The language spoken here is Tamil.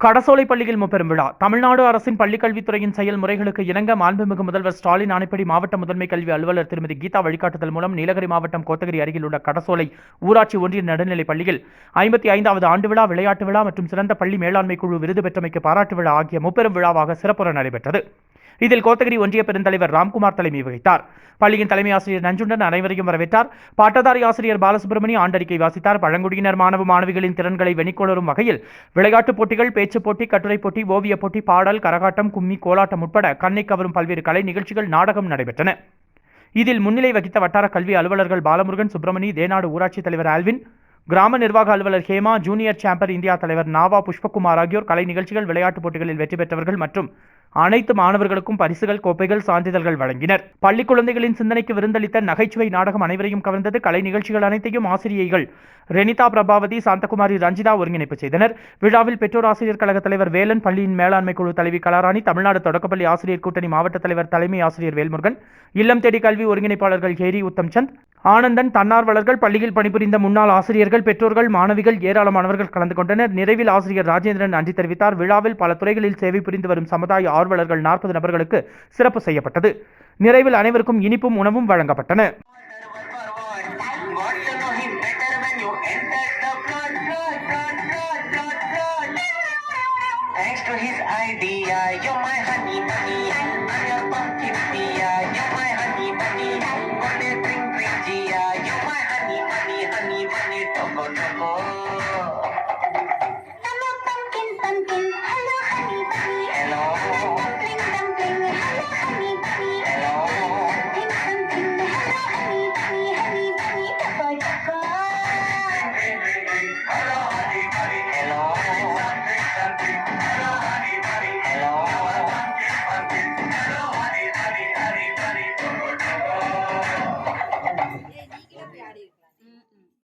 கடசோலை பள்ளியில் முப்பெரும் விழா. தமிழ்நாடு அரசின் பள்ளிக்கல்வித்துறையின் செயல்முறைகளுக்கு இணங்க மாண்புமிகு முதல்வர் ஸ்டாலின் ஆணைப்படி மாவட்ட முதன்மை கல்வி அலுவலர் திருமதி கீதா வழிகாட்டுதல் மூலம் நீலகிரி மாவட்டம் கோத்தகிரி அருகில் உள்ள கடசோலை ஊராட்சி ஒன்றிய நடுநிலைப் பள்ளியில் ஐம்பத்தி ஐந்தாவது ஆண்டு விழா விளையாட்டு விழா மற்றும் சிறந்த பள்ளி மேலாண்மை குழு விருது பெற்றமைக்கு பாராட்டு விழா ஆகிய முப்பெரும் விழாவாக சிறப்புற நடைபெற்றது. இதில் கோத்தகிரி ஒன்றிய பெருந்தலைவர் ராம்குமார் தலைமை வகித்தார். பள்ளியின் தலைமை ஆசிரியர் நஞ்சுண்டன் அனைவரையும் வரவேற்றார். பாட்டதாரி ஆசிரியர் பாலசுப்ரமணி ஆண்டறிக்கை வாசித்தார். பழங்குடியினர் மாணவ மாணவிகளின் திறன்களை வெளிக்கொணரும் வகையில் விளையாட்டுப் போட்டிகள் பேச்சுப் போட்டி கட்டுரைப் போட்டி ஓவியப் போட்டி பாடல் கரகாட்டம் கும்மி கோலாட்டம் உட்பட கண்ணை கவரும் பல்வேறு கலை நிகழ்ச்சிகள் நாடகம் நடைபெற்றன. இதில் முன்னிலை வகித்த வட்டார கல்வி அலுவலர்கள் பாலமுருகன் சுப்பிரமணி தேனாடு ஊராட்சித் தலைவர் ஆல்வின் கிராம நிர்வாக அலுவலர் ஹேமா ஜூனியர் சாம்பர் இந்தியா தலைவர் நாவா புஷ்பகுமார் ஆகியோர் கலை நிகழ்ச்சிகள் விளையாட்டுப் போட்டிகளில் வெற்றி பெற்றவர்கள் மற்றும் அனைத்து மாணவர்களுக்கும் பரிசுகள் கோப்பைகள் சான்றிதழ்கள் வழங்கினர். பள்ளி குழந்தைகளின் சிந்தனைக்கு விருந்தளித்த நகைச்சுவை நாடகம் அனைவரையும் கவர்ந்தது. கலை நிகழ்ச்சிகள் அனைத்தையும் ஆசிரியைகள் ரெனிதா பிரபாவதி சாந்தகுமாரி ரஞ்சிதா ஒருங்கிணைப்பு செய்தனர். விழாவில் பெற்றோர் ஆசிரியர் கழக தலைவர் வேலன் பள்ளியின் மேலாண்மை குழு தலைவி கலாராணி தமிழ்நாடு தொடக்கப்பள்ளி ஆசிரியர் கூட்டணி மாவட்ட தலைவர் தலைமை ஆசிரியர் வேல்முருகன் இல்லம் தேடி கல்வி ஒருங்கிணைப்பாளர்கள் ஹேரி உத்தம் சந்த் ஆனந்தன் தன்னார்வலர்கள் பள்ளியில் பணிபுரிந்த முன்னாள் ஆசிரியர்கள் பெற்றோர்கள் மாணவிகள் ஏராளமானவர்கள் கலந்து கொண்டனர். நிறைவில் ஆசிரியர் ராஜேந்திரன் நன்றி தெரிவித்தார். விழாவில் பல துறைகளில் சேவை புரிந்து வரும் சமுதாய ஆர்வலர்கள் நாற்பது நபர்களுக்கு சிறப்பு செய்யப்பட்டது நிறைவில் அனைவருக்கும் இனிப்பும் உணவும் வழங்கப்பட்டன Thanks to his idea, you're my honey bunny. I'm your